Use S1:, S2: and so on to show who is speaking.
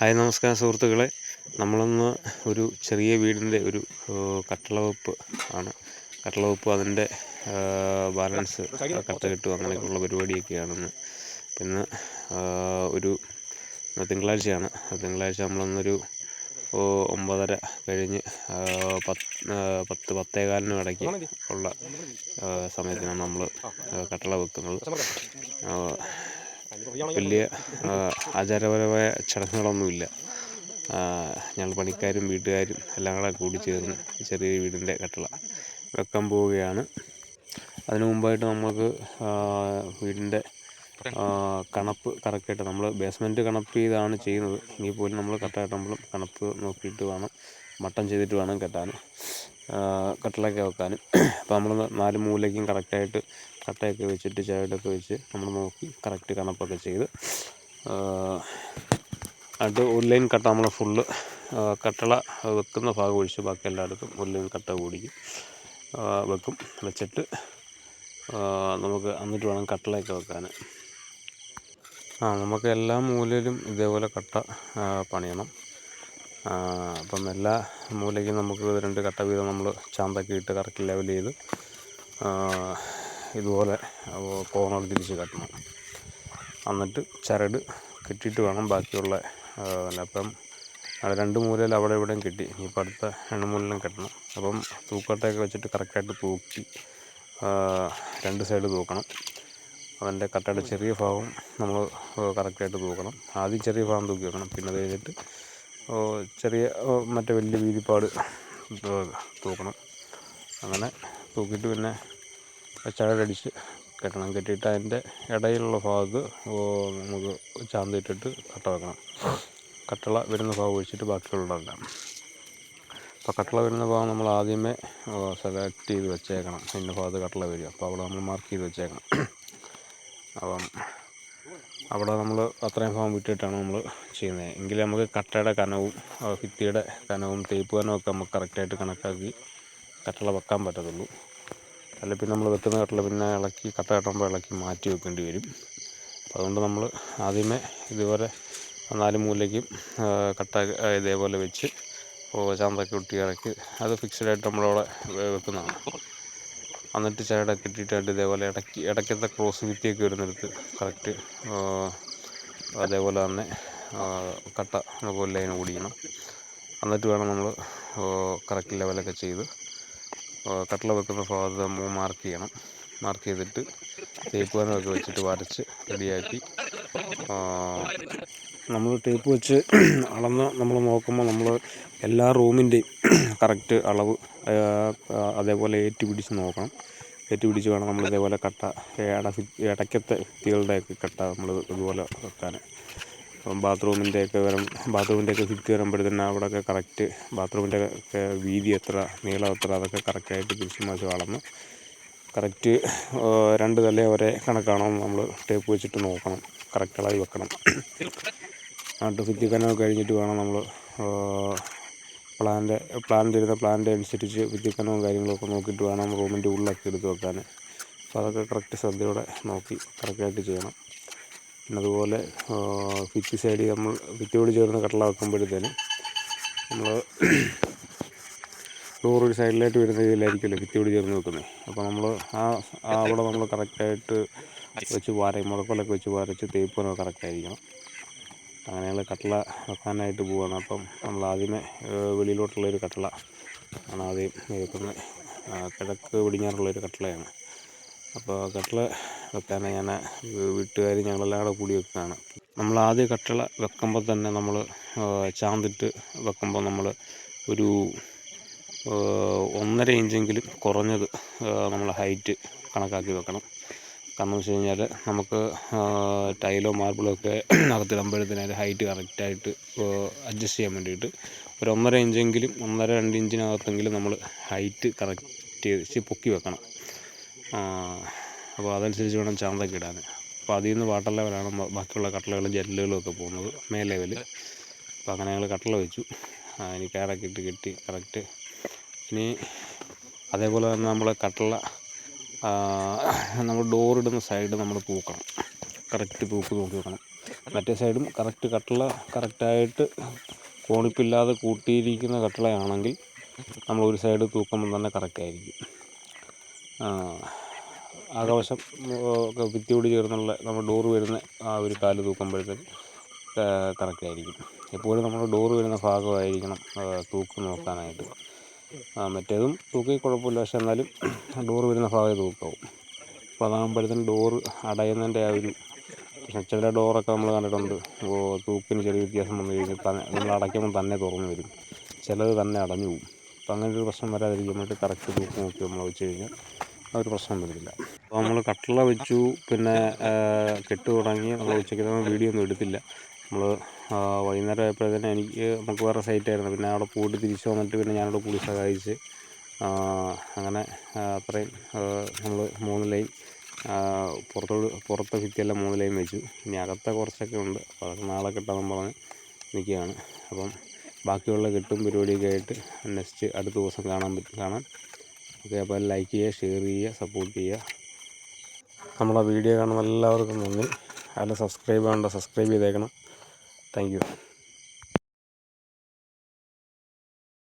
S1: Hi നമസ്കാരം സുഹൃത്തുക്കളെ. നമ്മളൊന്ന് ഒരു ചെറിയ വീടിന്റെ ഒരു കട്ടള വെപ്പ് ആണ്. കട്ടള വെപ്പ് അതിന്റെ ബാലൻസ് കട്ട കിട്ടും അങ്ങനെയൊക്കെയുള്ള പരിപാടിയൊക്കെയാണെന്ന്. പിന്നെ ഒരു തിങ്കളാഴ്ചയാണ്. തിങ്കളാഴ്ച നമ്മളൊന്നൊരു ഒമ്പതര കഴിഞ്ഞ് പത്ത് പത്ത് പത്തേകാലിനും ഇടയ്ക്ക് ഉള്ള സമയത്തിനാണ് നമ്മൾ കട്ടള വെക്കുന്നത് വലിയ ആചാരപരമായ ചടങ്ങുകളൊന്നുമില്ല. ഞങ്ങൾ പണിക്കാരും വീട്ടുകാരും എല്ലാം കൂടെ കൂടി ചേർന്ന് ചെറിയ വീടിന്റെ കട്ടള വെക്കാൻ പോവുകയാണ്. അതിനു മുമ്പായിട്ട് നമുക്ക് വീടിന്റെ കണപ്പ് കറക്റ്റായിട്ട് നമ്മൾ ബേസ്മെന്റ് കണപ്പ് ചെയ്താണ് ചെയ്യുന്നത്. എങ്കിൽ പോലും നമ്മൾ കറക്റ്റായിട്ട് നമ്മൾ കണപ്പ് നോക്കിയിട്ട് വേണം മട്ടം ചെയ്തിട്ട് വേണം കെട്ടാൻ കട്ടിലൊക്കെ വെക്കാനും. അപ്പോൾ നമ്മൾ നാല് മൂലയ്ക്കും കറക്റ്റായിട്ട് കട്ടയൊക്കെ വെച്ചിട്ട് ചായയിലൊക്കെ വെച്ച് നമ്മൾ നോക്കി കറക്റ്റ് കണപ്പൊക്കെ ചെയ്ത് അത് ഒരു കട്ട നമ്മൾ ഫുള്ള് കട്ടള വെക്കുന്ന ഭാഗം ഒഴിച്ച് ബാക്കി എല്ലായിടത്തും ഒരു കട്ട കൂടിക്കും. വെക്കും. വെച്ചിട്ട് നമുക്ക് എന്നിട്ട് വേണം കട്ടളയൊക്കെ വെക്കാൻ. ആ നമുക്ക് എല്ലാ മൂലയിലും ഇതേപോലെ കട്ട പണിയണം. അപ്പം എല്ലാ മൂലയ്ക്കും നമുക്ക് രണ്ട് കട്ട വീതം നമ്മൾ ചാന്തൊക്കെ ഇട്ട് കറക്റ്റ് ലെവൽ ചെയ്ത് ഇതുപോലെ കോർണർ തിരിച്ച് കെട്ടണം. എന്നിട്ട് ചരട് കെട്ടിയിട്ട് വേണം ബാക്കിയുള്ള അപ്പം രണ്ട് മൂലയിൽ അവിടെ ഇവിടെയും കെട്ടി. ഇനിയിപ്പോൾ അടുത്ത രണ്ട് മൂലയിലും കെട്ടണം. അപ്പം തൂക്കട്ടയൊക്കെ വെച്ചിട്ട് കറക്റ്റായിട്ട് തൂക്കി രണ്ട് സൈഡ് തൂക്കണം. അതിന്റെ കട്ടയുടെ ചെറിയ ഭാഗം നമ്മൾ കറക്റ്റായിട്ട് തൂക്കണം. ആദ്യം ചെറിയ ഭാഗം തൂക്കി വെക്കണം. പിന്നെ അത് കഴിഞ്ഞിട്ട് ചെറിയ മറ്റേ വലിയ വീതിപ്പാട് തൂക്കണം. അങ്ങനെ തൂക്കിയിട്ട് പിന്നെ ചരടടിച്ച് കെട്ടണം. കെട്ടിയിട്ട് അതിന്റെ ഇടയിലുള്ള ഭാഗത്ത് നമുക്ക് ചാന്തിട്ടിട്ട് കട്ട വെക്കണം. കട്ടള വരുന്ന ഭാഗം ഒഴിച്ചിട്ട് ബാക്കിയുള്ളതെല്ലാം. അപ്പോൾ കട്ടള വരുന്ന ഭാഗം നമ്മൾ ആദ്യമേ സെലക്ട് ചെയ്ത് വെച്ചേക്കണം. ഇന്ന ഭാഗത്ത് കട്ടള വരിക. അപ്പോൾ അവിടെ നമ്മൾ മാർക്ക് ചെയ്ത് വെച്ചേക്കണം. അപ്പം അവിടെ നമ്മൾ അത്രയും ഭാഗം വിട്ടിട്ടാണ് നമ്മൾ ചെയ്യുന്നത്. എങ്കിൽ നമുക്ക് കട്ടയുടെ കനവും ഭിത്തിയുടെ കനവും തേപ്പ് കനവും ഒക്കെ നമുക്ക് കറക്റ്റായിട്ട് കണക്കാക്കി കട്ടള വെക്കാൻ പറ്റത്തുള്ളൂ. അല്ല പിന്നെ നമ്മൾ വെക്കുന്ന കട്ടിൽ പിന്നെ ഇളക്കി കട്ട കെട്ടുമ്പോൾ ഇളക്കി മാറ്റി വെക്കേണ്ടി വരും. അപ്പോൾ അതുകൊണ്ട് നമ്മൾ ആദ്യമേ ഇതുപോലെ നാല് മൂലയ്ക്കും കട്ട ഇതേപോലെ വെച്ച് ചാന്തൊക്കെ ഒട്ടി ഇറക്കി അത് ഫിക്സഡായിട്ട് നമ്മളവിടെ വെക്കുന്നതാണ്. എന്നിട്ട് ചരടൊക്കെ ഇട്ടിട്ടായിട്ട് ഇതേപോലെ ഇടയ്ക്ക് ഇടയ്ക്കത്തെ ക്രോസ് ഭിത്തിയൊക്കെ വരുന്നിടത്ത് കറക്റ്റ് അതേപോലെ തന്നെ കട്ട നമുക്ക് ലൈൻ ഓടിക്കണം എന്നിട്ട് വേണം നമ്മൾ കറക്റ്റ് ലെവലൊക്കെ ചെയ്ത് കട്ടള വെക്കുന്ന ഭാഗത്ത് നമ്മൾ മാർക്ക് ചെയ്യണം. മാർക്ക് ചെയ്തിട്ട് തേപ്പ് കനമൊക്കെ വെച്ചിട്ട് വരച്ച് റെഡിയാക്കി നമ്മൾ ടേപ്പ് വെച്ച് അളന്ന് നമ്മൾ നോക്കുമ്പോൾ നമ്മൾ എല്ലാ റൂമിന്റെയും കറക്റ്റ് അളവ് അതേപോലെ ഏറ്റു പിടിച്ച് നോക്കണം. ഏറ്റു പിടിച്ച് വേണം നമ്മൾ ഇതേപോലെ കട്ട ഇട ഇടയ്ക്കത്തെ ഭിത്തികളുടെയൊക്കെ കട്ട നമ്മൾ ഇതുപോലെ വെക്കാൻ ബാത്റൂമിന്റെയൊക്കെ വരും ബാത്റൂമിന്റെയൊക്കെ ഭിത്തി വരുമ്പോഴത്തേന് അവിടെയൊക്കെ കറക്റ്റ് ബാത്റൂമിന്റെ ഒക്കെ വീതി എത്ര നീളം എത്ര അതൊക്കെ കറക്റ്റായിട്ട് പിടിച്ച് മാസം അളന്ന് കറക്റ്റ് രണ്ട് തല ഒരേ കണക്കാണോ നമ്മൾ ടേപ്പ് വെച്ചിട്ട് നോക്കണം കറക്റ്റ് അളവ് വെക്കണം. എന്നിട്ട് കനം കഴിഞ്ഞിട്ട് വേണം നമ്മൾ പ്ലാന്റെ പ്ലാൻ തരുന്ന പ്ലാന്റെ അനുസരിച്ച് ഭിത്തി കനവും കാര്യങ്ങളൊക്കെ നോക്കിയിട്ട് വേണം റൂമിന്റെ ഉള്ളിലൊക്കെ എടുത്ത് വെക്കാൻ അപ്പോൾ അതൊക്കെ കറക്റ്റ് ശ്രദ്ധയോടെ നോക്കി കറക്റ്റായിട്ട് ചെയ്യണം. അതുപോലെ ഫിറ്റ് സൈഡിൽ നമ്മൾ ഭിത്തിയോട് ചേർന്ന് കട്ടള വെക്കുമ്പോഴത്തേന് നമ്മൾ ഡോർ ഒരു സൈഡിലായിട്ട് വരുന്ന രീതിയിലായിരിക്കുമല്ലോ ഭിത്തിയോട് ചേർന്ന് വെക്കുന്നത്. അപ്പോൾ നമ്മൾ ആ അവിടെ നമ്മൾ കറക്റ്റായിട്ട് വെച്ച് വാരയും മുളക്കൊലൊക്കെ വെച്ച് വരച്ച് തേപ്പനോ കറക്റ്റായിരിക്കണം. അങ്ങനെയുള്ള കട്ടള വെക്കാനായിട്ട് പോവുകയാണ് അപ്പം നമ്മൾ ആദ്യമേ വെളിയിലോട്ടുള്ളൊരു കട്ടള ആണ് ആദ്യം വെക്കുന്നത് കിഴക്ക് പടിഞ്ഞാറുള്ളൊരു കട്ടളയാണ്. അപ്പോൾ കട്ടള വെക്കാനായി ഞാൻ വീട്ടുകാർ ഞങ്ങളെല്ലാം കൂടെ കൂടി വെക്കുകയാണ്. നമ്മൾ ആദ്യം കട്ടള വെക്കുമ്പോൾ തന്നെ നമ്മൾ ചാന്തിട്ട് വെക്കുമ്പോൾ നമ്മൾ ഒരു ഒന്നര ഇഞ്ചെങ്കിലും കുറഞ്ഞത് നമ്മൾ ഹൈറ്റ് കണക്കാക്കി വെക്കണം. കാരണം വെച്ച് കഴിഞ്ഞാൽ നമുക്ക് ടൈലോ മാർബിളോ ഒക്കെ അകത്തിടുമ്പോഴത്തേന് അതിന്റെ ഹൈറ്റ് കറക്റ്റായിട്ട് അഡ്ജസ്റ്റ് ചെയ്യാൻ വേണ്ടിയിട്ട് ഒരു ഒന്നര ഇഞ്ചെങ്കിലും ഒന്നര രണ്ട് ഇഞ്ചിനകത്തെങ്കിലും നമ്മൾ ഹൈറ്റ് കറക്റ്റ് ചെയ്ത് പൊക്കി വെക്കണം. അപ്പോൾ അതനുസരിച്ച് വേണം ചാന്തൊക്കെ ഇടാൻ. അപ്പോൾ അതിൽ നിന്ന് വാട്ടർ ലെവലാണ് ബാക്കിയുള്ള കട്ടളകളും ജനലുകളും ഒക്കെ പോകുന്നത് മേ ലെവൽ അപ്പോൾ അങ്ങനെ ഞങ്ങൾ കട്ടള വെച്ചു. ഇനി കയറൊക്കെ ഇട്ട് കെട്ടി കറക്റ്റ് ഇനി അതേപോലെ തന്നെ നമ്മൾ കട്ടള നമ്മൾ ഡോറിടുന്ന സൈഡ് നമ്മൾ പൂക്കണം. കറക്റ്റ് പൂക്ക് നോക്കി വെക്കണം. മറ്റേ സൈഡും കറക്റ്റ് കട്ടള കറക്റ്റായിട്ട് കോണിപ്പില്ലാതെ കൂട്ടിയിരിക്കുന്ന കട്ടളയാണെങ്കിൽ നമ്മൾ ഒരു സൈഡ് തൂക്കുമ്പോൾ തന്നെ കറക്റ്റായിരിക്കും ആകവശം ഒക്കെ ഭിത്തിയോട് ചേർന്നുള്ള നമ്മൾ ഡോറ് വരുന്ന ആ ഒരു കാൽ തൂക്കുമ്പോഴത്തേക്ക് കറക്റ്റായിരിക്കും എപ്പോഴും നമ്മൾ ഡോറ് വരുന്ന ഭാഗമായിരിക്കണം തൂക്ക് നോക്കാനായിട്ട്. മറ്റേതും തൂക്കി കുഴപ്പമില്ല പക്ഷെ എന്നാലും ഡോറ് വരുന്ന ഭാഗമേ തൂക്കാവും. അപ്പോൾ അതാകുമ്പോഴത്തേനും ഡോറ് അടയുന്നതിന്റെ ആ ഒരു ചില ഡോറൊക്കെ നമ്മൾ കണ്ടിട്ടുണ്ട് ഓ തൂക്കിന് ചെറിയ വ്യത്യാസം വന്നു കഴിഞ്ഞാൽ തന്നെ നമ്മൾ അടയ്ക്കുമ്പോൾ തന്നെ തുറന്നു വരും. ചിലത് തന്നെ അടഞ്ഞു പോകും. അപ്പോൾ അങ്ങനെ ഒരു പ്രശ്നം വരാതിരിക്കാൻ വേണ്ടി കറക്റ്റ് തൂക്ക് നോക്കി നമ്മൾ വെച്ച് കഴിഞ്ഞാൽ ആ ഒരു പ്രശ്നം വരുന്നില്ല അപ്പോൾ നമ്മൾ കട്ടള വെച്ചു പിന്നെ കെട്ട് തുടങ്ങി നമ്മൾ ഉച്ചയ്ക്ക് വീഡിയോ ഒന്നും എടുത്തില്ല. നമ്മൾ വൈകുന്നേരം ആയപ്പോഴത്തേനും എനിക്ക് നമുക്ക് വേറെ സൈറ്റ് ആയിരുന്നു. പിന്നെ അവിടെ പോയിട്ട് തിരിച്ചു വന്നിട്ട് പിന്നെ ഞാനവിടെ കൂടി സഹായിച്ച് അങ്ങനെ അത്രയും നമ്മൾ മൂന്ന് ലൈൻ പുറത്തോട് പുറത്തെ ഭിത്തിയെല്ലാം മൂന്ന് ലൈൻ വെച്ചു. ഇനി അകത്തെ കുറച്ചൊക്കെ ഉണ്ട്. അപ്പോൾ അതൊക്കെ നാളെ കിട്ടാമെന്ന് പറഞ്ഞ് നിൽക്കുകയാണ്. അപ്പം ബാക്കിയുള്ള കെട്ടും പരിപാടിയൊക്കെ ആയിട്ട് നെക്സ്റ്റ് അടുത്ത ദിവസം കാണാൻ പറ്റും. കാണാം ഓക്കെ അപ്പോൾ ലൈക്ക് ചെയ്യുക ഷെയർ ചെയ്യുക സപ്പോർട്ട് ചെയ്യുക. നമ്മളെ വീഡിയോ കാണുന്ന എല്ലാവർക്കും നന്ദി. അതിൽ സബ്സ്ക്രൈബ് ചെയ്യേണ്ട സബ്സ്ക്രൈബ് ചെയ്തേക്കണം. താങ്ക്